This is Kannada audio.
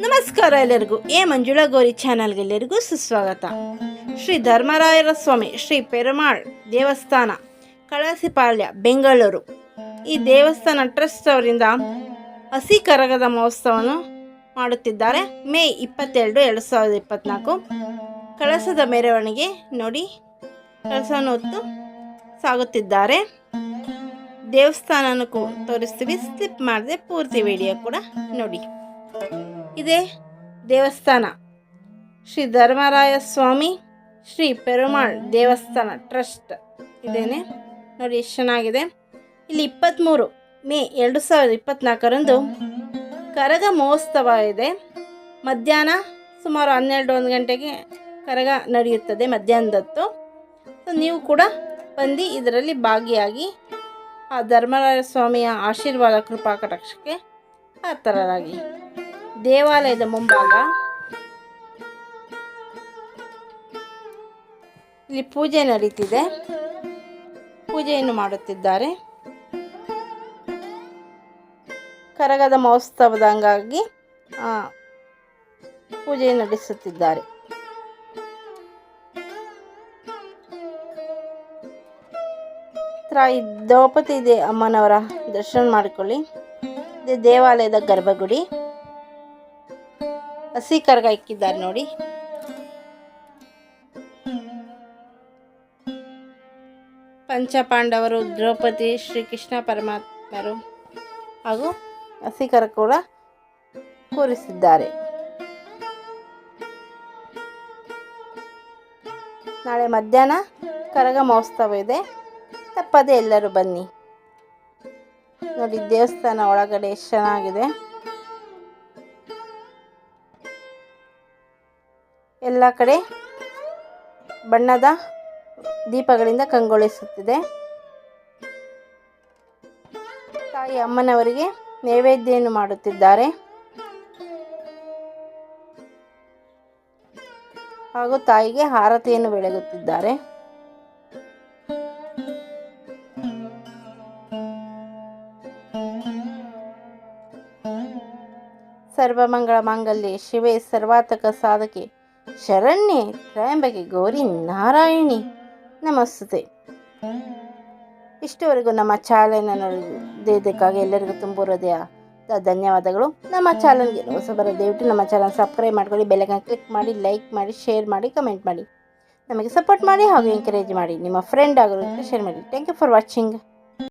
ನಮಸ್ಕಾರ ಎಲ್ಲರಿಗೂ. ಎ ಮಂಜುಳಾ ಗೌರಿ ಚಾನಲ್ಗೆ ಎಲ್ಲರಿಗೂ ಸುಸ್ವಾಗತ. ಶ್ರೀ ಧರ್ಮರಾಯರ ಸ್ವಾಮಿ, ಶ್ರೀ ಪೆರುಮಾಳ್ ದೇವಸ್ಥಾನ ಕಳಸಿಪಾಳ್ಯ ಬೆಂಗಳೂರು. ಈ ದೇವಸ್ಥಾನ ಟ್ರಸ್ಟ್ ಅವರಿಂದ ಹಸಿ ಕರಗದ ಮಹೋತ್ಸವವನ್ನು ಮಾಡುತ್ತಿದ್ದಾರೆ. ಮೇ ಇಪ್ಪತ್ತೆರಡು, ಎರಡು ಸಾವಿರದ ಇಪ್ಪತ್ತ್ನಾಲ್ಕು ಕಳಸದ ಮೆರವಣಿಗೆ ನೋಡಿ, ಕಳಸವನ್ನು ಹೊತ್ತು ಸಾಗುತ್ತಿದ್ದಾರೆ. ದೇವಸ್ಥಾನನೂ ತೋರಿಸ್ತೀವಿ, ಸ್ಲಿಪ್ ಮಾಡಿದೆ ಪೂರ್ತಿ ವಿಡಿಯೋ ಕೂಡ ನೋಡಿ. ಇದೇ. ದೇವಸ್ಥಾನ. ಶ್ರೀ ಧರ್ಮರಾಯ ಸ್ವಾಮಿ ಶ್ರೀ ಪೆರುಮಾಳ್ ದೇವಸ್ಥಾನ ಟ್ರಸ್ಟ್ ಇದೇನೆ. ನೋಡಿ ಎಷ್ಟು ಚೆನ್ನಾಗಿದೆ. ಇಲ್ಲಿ ಇಪ್ಪತ್ತ್ಮೂರು ಮೇ ಎರಡು ಸಾವಿರದ ಇಪ್ಪತ್ತ್ನಾಲ್ಕರಂದು ಕರಗ ಮಹೋತ್ಸವ ಇದೆ. ಮಧ್ಯಾಹ್ನ ಸುಮಾರು ಹನ್ನೆರಡು, ಒಂದು ಗಂಟೆಗೆ ಕರಗ ನಡೆಯುತ್ತದೆ ಮಧ್ಯಾಹ್ನದತ್ತು. ಸೊ ನೀವು ಕೂಡ ಬಂದು ಇದರಲ್ಲಿ ಭಾಗಿಯಾಗಿ ಆ ಧರ್ಮರಾಯ ಸ್ವಾಮಿಯ ಆಶೀರ್ವಾದ, ಕೃಪಾ, ಕಟಾಕ್ಷಕ್ಕೆ ಪಾತ್ರರಾಗಿ. ದೇವಾಲಯದ ಮುಂಭಾಗ. ಇಲ್ಲಿ ಪೂಜೆ ನಡೀತಿದೆ. ಪೂಜೆಯನ್ನು ಮಾಡುತ್ತಿದ್ದಾರೆ. ಕರಗದ ಮಹೋತ್ಸವದ ಅಂಗಾಗಿ ಪೂಜೆ ನಡೆಸುತ್ತಿದ್ದಾರೆ. ದ್ರೌಪದಿ ಅಮ್ಮನವರ ದರ್ಶನ ಮಾಡಿಕೊಳ್ಳಿ. ಇದು ದೇವಾಲಯದ ಗರ್ಭಗುಡಿ. ಹಸಿ ಕರ್ಗ ಇಕ್ಕಿದ್ದಾರೆ ನೋಡಿ. ಪಂಚಪಾಂಡವರು, ದ್ರೌಪದಿ, ಶ್ರೀಕೃಷ್ಣ ಪರಮಾತ್ಮರು ಹಾಗೂ ಹಸಿ ಕರ ಕೂಡ ಕೂರಿಸಿದ್ದಾರೆ. ನಾಳೆ ಮಧ್ಯಾಹ್ನ ಕರಗ ಮಹೋತ್ಸವ ಇದೆ. ತಪ್ಪದೆ ಎಲ್ಲರೂ ಬನ್ನಿ. ನೋಡಿ ದೇವಸ್ಥಾನ ಒಳಗಡೆ ಎಷ್ಟು ಚೆನ್ನಾಗಿದೆ. ಎಲ್ಲ ಕಡೆ ಬಣ್ಣದ ದೀಪಗಳಿಂದ ಕಂಗೊಳಿಸುತ್ತಿದೆ. ತಾಯಿ ಅಮ್ಮನವರಿಗೆ ನೈವೇದ್ಯವನ್ನು ಮಾಡುತ್ತಿದ್ದಾರೆ. ಹಾಗೂ ತಾಯಿಗೆ ಹಾರತಿಯನ್ನು ಬೆಳಗುತ್ತಿದ್ದಾರೆ. ಸರ್ವಮಂಗಳ ಮಾಂಗಲ್ಯ, ಶಿವೆ ಸರ್ವಾತಕ ಸಾಧಕೆ. ಶರಣ್ಯೆ ತ್ರಯಂಬಗೆ ಗೌರಿ, ನಾರಾಯಣಿ, ನಮಸ್ತೆ. ಇಷ್ಟುವರೆಗೂ ನಮ್ಮ ಚಾಲನ ನೋಡಿದ್ದಕ್ಕಾಗಿ ಎಲ್ಲರಿಗೂ ತುಂಬ ಧನ್ಯವಾದಗಳು. ನಮ್ಮ ಚಾನಲ್ಗೆ ಹೊಸಬರ ದಯವಿಟ್ಟು ನಮ್ಮ ಚಾನಲ್ ಸಬ್ಸ್ಕ್ರೈಬ್ ಮಾಡ್ಕೊಳ್ಳಿ ಬೆಲ್ಲೈಕನ್ ಕ್ಲಿಕ್ ಮಾಡಿ, ಲೈಕ್ ಮಾಡಿ, ಶೇರ್ ಮಾಡಿ, ಕಮೆಂಟ್ ಮಾಡಿ. ನಮಗೆ ಸಪೋರ್ಟ್ ಮಾಡಿ ಹಾಗೂ ಎಂಕರೇಜ್ ಮಾಡಿ. ನಿಮ್ಮ ಫ್ರೆಂಡ್ ಆಗಿರೋದಕ್ಕೆ ಶೇರ್ ಮಾಡಿ. Thank you for watching